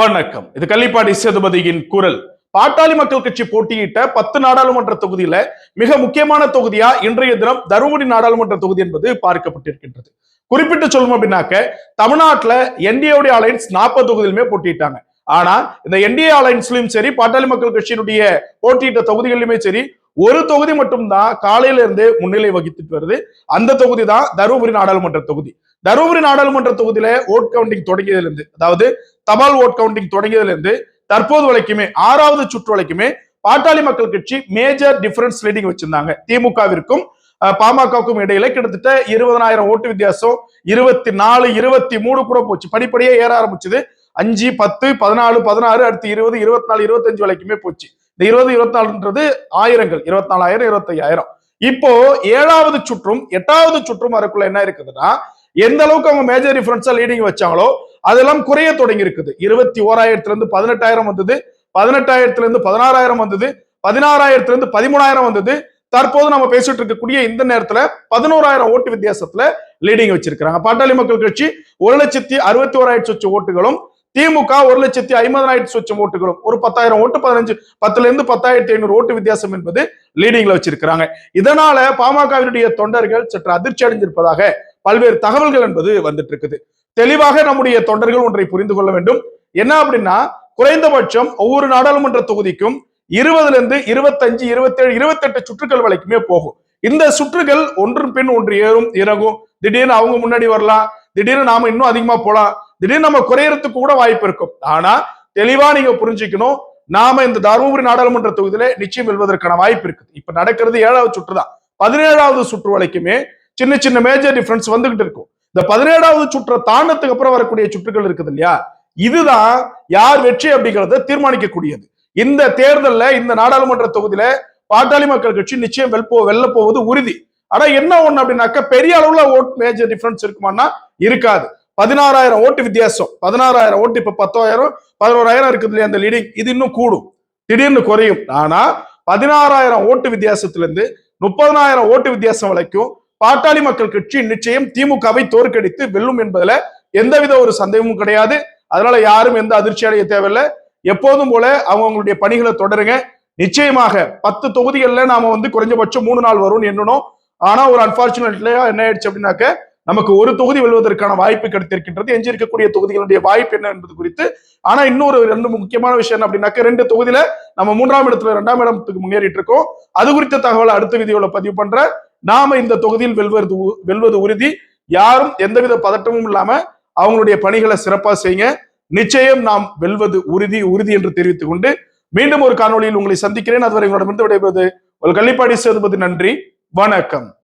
வணக்கம். இது கள்ளிப்பாடி சேதுபதியின் குரல். பாட்டாளி மக்கள் கட்சி போட்டியிட்ட பத்து நாடாளுமன்ற தொகுதியில மிக முக்கியமான தொகுதியா இன்றைய தினம் தருமபுரி நாடாளுமன்ற தொகுதி என்பது பார்க்கப்பட்டிருக்கின்றது. குறிப்பிட்டு சொல்லணும் அப்படின்னாக்க தமிழ்நாட்டுல என்டிஏவுடைய அலைன்ஸ் நாற்பது தொகுதியிலுமே போட்டியிட்டாங்க. ஆனா இந்த என்டிஏ அலைன்ஸ்லயும் சரி பாட்டாளி மக்கள் கட்சியினுடைய போட்டியிட்ட தொகுதிகளிலுமே சரி ஒரு தொகுதி மட்டும்தான் காலையில இருந்து முன்னிலை வகித்துட்டு வருது. அந்த தொகுதி தான் தருமபுரி நாடாளுமன்ற தொகுதி. தருமபுரி நாடாளுமன்ற தொகுதியில ஓட் கவுண்டிங் தொடங்கியதுல இருந்து அதாவது தபால் ஓட் கவுண்டிங் தொடங்கியதுல இருந்து தற்போது வரைக்குமே ஆறாவது சுற்று வரைக்குமே பாட்டாளி மக்கள் கட்சி மேஜர் டிஃபரன்ஸ் லீடிங் வச்சிருந்தாங்க. திமுகவிற்கும் அஹ், பாமகவுக்கும் இடையில கிட்டத்தட்ட இருபதனாயிரம் ஓட்டு வித்தியாசம் இருபத்தி நாலு இருபத்தி மூணு கூட போச்சு. படிப்படியே ஏற ஆரம்பிச்சது. அஞ்சு பத்து பதினாலு பதினாறு அடுத்து இருபது இருபத்தி நாலு இருபத்தஞ்சு வரைக்குமே போச்சு. இந்த இருபது இருபத்தி நாலுன்றது ஆயிரங்கள். இருபத்தி நாலாயிரம் இருபத்தையாயிரம். இப்போ ஏழாவது சுற்றும் எட்டாவது சுற்றும் வரக்குள்ள என்ன இருக்குதுன்னா எந்த அளவுக்கு அவங்க மேஜர் டிஃபரன்ஸா லீடிங் வச்சாங்களோ அதெல்லாம் குறைய தொடங்கி இருக்குது இருபத்தி ஓராயிரத்துல இருந்து பதினெட்டாயிரம் வந்தது பதினெட்டாயிரத்துல இருந்து பதினாறாயிரம் வந்தது பதினாறாயிரத்துல இருந்து பதிமூணாயிரம் வந்தது. தற்போது நம்ம பேசிட்டு இருக்கக்கூடிய இந்த நேரத்துல பதினோராயிரம் ஓட்டு வித்தியாசத்துல லீடிங் வச்சிருக்கிறாங்க. பாட்டாளி மக்கள் கட்சி ஒரு லட்சத்தி அறுபத்தி ஓராயிரத்தி சொச்ச ஓட்டுகளும் திமுக ஒரு லட்சத்தி ஐம்பதாயிரத்தி சொச்சம் ஓட்டுகளும். ஒரு பத்தாயிரம் ஓட்டு பதினஞ்சு பத்துல இருந்து பத்தாயிரத்தி ஐநூறு ஓட்டு வித்தியாசம் என்பது லீடிங்ல வச்சிருக்கிறாங்க. இதனால பாமகவினுடைய தொண்டர்கள் சற்று அதிர்ச்சி அடைஞ்சிருப்பதாக பல்வேறு தகவல்கள் என்பது வந்துட்டு இருக்குது தெளிவாக நம்முடைய தொண்டர்கள் ஒன்றை புரிந்து கொள்ள வேண்டும். என்ன அப்படின்னா குறைந்தபட்சம் ஒவ்வொரு நாடாளுமன்ற தொகுதிக்கும் இருபதுல இருந்து இருபத்தஞ்சு இருபத்தேழு இருபத்தெட்டு சுற்றுகள் வரைக்குமே போகும். இந்த சுற்றுகள் ஒன்றும் பின் ஒன்று ஏறும் இறங்கும். திடீர்னு அவங்க முன்னாடி வரலாம் திடீர்னு நாம இன்னும் அதிகமா போலாம் திடீர்னு நம்ம குறையறதுக்கு கூட வாய்ப்பு இருக்கும். ஆனா தெளிவா நீங்க புரிஞ்சுக்கணும் நாம இந்த தருமபுரி நாடாளுமன்ற தொகுதியில நிச்சயம் வெல்வதற்கான வாய்ப்பு இருக்குது. இப்ப நடக்கிறது ஏழாவது சுற்று தான் பதினேழாவது சுற்று வரைக்குமே சின்ன சின்ன மேஜர் டிஃபரன்ஸ் வந்துகிட்டு இருக்கும். இந்த பதினேழாவது சுற்றை தாண்டத்துக்கு அப்புறம் வரக்கூடிய சுற்றுகள் இருக்குது இல்லையா? இதுதான் யார் வெற்றி அப்படிங்கறத தீர்மானிக்கக்கூடியது. இந்த தேர்தல்ல இந்த நாடாளுமன்ற தொகுதியில பாட்டாளி மக்கள் கட்சி நிச்சயம் வெல்போ வெல்ல போவது உறுதி. ஆனா என்ன ஒண்ணு அப்படின்னாக்க பெரிய அளவுல ஓட் மேஜர் டிஃபரன்ஸ் இருக்குமானா இருக்காது. பதினாறாயிரம் ஓட்டு வித்தியாசம். பதினாறாயிரம் ஓட்டு இப்ப பத்தாயிரம் பதினோராயிரம் இருக்குது இல்லையா அந்த லீடிங் இது இன்னும் கூடும். திடீர்னு குறையும். ஆனா பதினாறாயிரம் ஓட்டு வித்தியாசத்துல இருந்து முப்பதனாயிரம் ஓட்டு வித்தியாசம் வரைக்கும் பாட்டாளி மக்கள் கட்சி நிச்சயம் திமுகவை தோற்கடித்து வெல்லும் என்பதுல எந்தவித ஒரு சந்தேகமும் கிடையாது. அதனால யாரும் எந்த அதிர்ச்சி அடைய தேவையில்லை. எப்போதும் போல அவங்களுடைய பணிகளை தொடருங்க. நிச்சயமாக பத்து தொகுதிகள்ல நாம வந்து குறைஞ்சபட்சம் மூணு நாள் வரும்னு எண்ணணும் ஆனா ஒரு அன்பார்ச்சுனேட்லயா என்ன ஆயிடுச்சு அப்படின்னாக்க நமக்கு ஒரு தொகுதி வெல்வதற்கான வாய்ப்பு கிடைத்திருக்கின்றது. எஞ்சி இருக்கக்கூடிய தொகுதிகளுடைய வாய்ப்பு என்ன என்பது குறித்து. ஆனா இன்னொரு ரெண்டு முக்கியமான விஷயம் என்ன அப்படின்னாக்க ரெண்டு தொகுதியில நம்ம மூன்றாம் இடத்துல இரண்டாம் இடத்துக்கு முன்னேறிட்டு இருக்கோம். அது குறித்த தகவலை அடுத்த வீடியோல பதிவு பண்றேன். நாம இந்த தொகுதியில் வெல்வது உ- வெல்வது உறுதி. யாரும் எந்தவித பதட்டமும் இல்லாம அவங்களுடைய பணிகளை சிறப்பா செய்யுங்க. நிச்சயம் நாம் வெல்வது உறுதி உறுதி என்று தெரிவித்துக் கொண்டு மீண்டும் ஒரு காணொலியில் உங்களை சந்திக்கிறேன். அதுவரை உங்களிடமிருந்து விடைபெறுவது உங்கள் கள்ளிப்பாடி சேதுபதி. நன்றி. வணக்கம்.